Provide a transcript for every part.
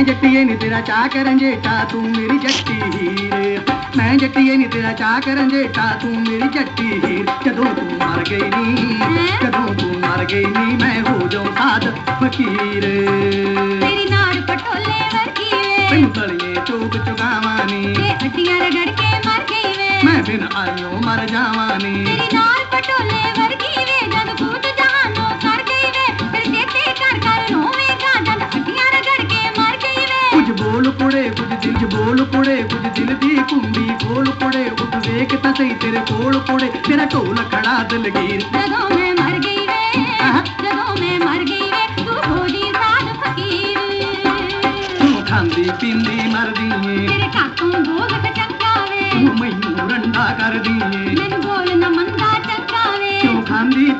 मैं जट्टिए नी तेरा चा करंजेटा तू मेरी जट्टी हीर। मैं जट्टिए नी तेरा चा करंजेटा तू मेरी जट्टी हीर। कदों तू मर गई नी कदों तू मर गई नी मैं हो जाऊँ साध फकीर। तेरी नाड़ पटोले वरकी वे मैं पिंपलिए चोक चुगावानी ते हड्डियाँ रगड़ के मर गई वे। मैं बिन आयो मर जावानी। तेरी नाड़ पटोले वरकीरे कुछ ಬೋಲು ಕೊಡೆ ಕುದಿ ಜಿಲ್ಗೆ ಬೋಲು ಕೊಡೆ ಕುದಿ ದಿಲ್ದಿ ಕುಂಬಿ ಕೋಲು ಕೊಡೆ ಉತ್ ವೇಕೆ ತಸೈ ತೆರೆ ಕೋಳು ಕೊಡೆ ತೆರ ಟೋಲ ಕಡಾ ದಿಲ್ ಗೀರ್ जगों में मर गई जगों में मर गई तू फकीर तू खांदी पिंदी मर दी तेरे काकों भोग मैनू रंडा कर दी ਖਾਂਦੀ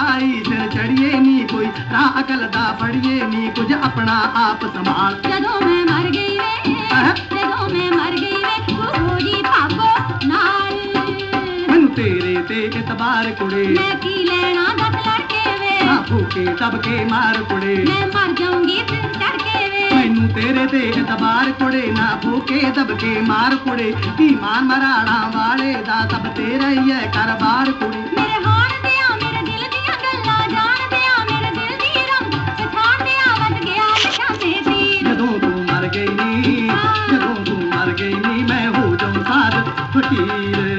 आई सिर चढ़िए नी कोई राकल दा पढ़िए नी कुछ अपना आप संभाल। जदों मैं मर गई जदों मैं मर गई होगी पापो नाल। मन तेरे ते कुड़े। मैं की लेना दस लड़के वे। ना भूखे सबके मार कुड़े। मैं मर जाऊँगी सिर वे। मैनू तेरे ते कुड़े ना भूखे दबके मार कुड़े। मराड़ा वाले दा सब तेरा ही है कारोबार कुड़े। प्रेमी मैं हो जाऊँ साध फकीर।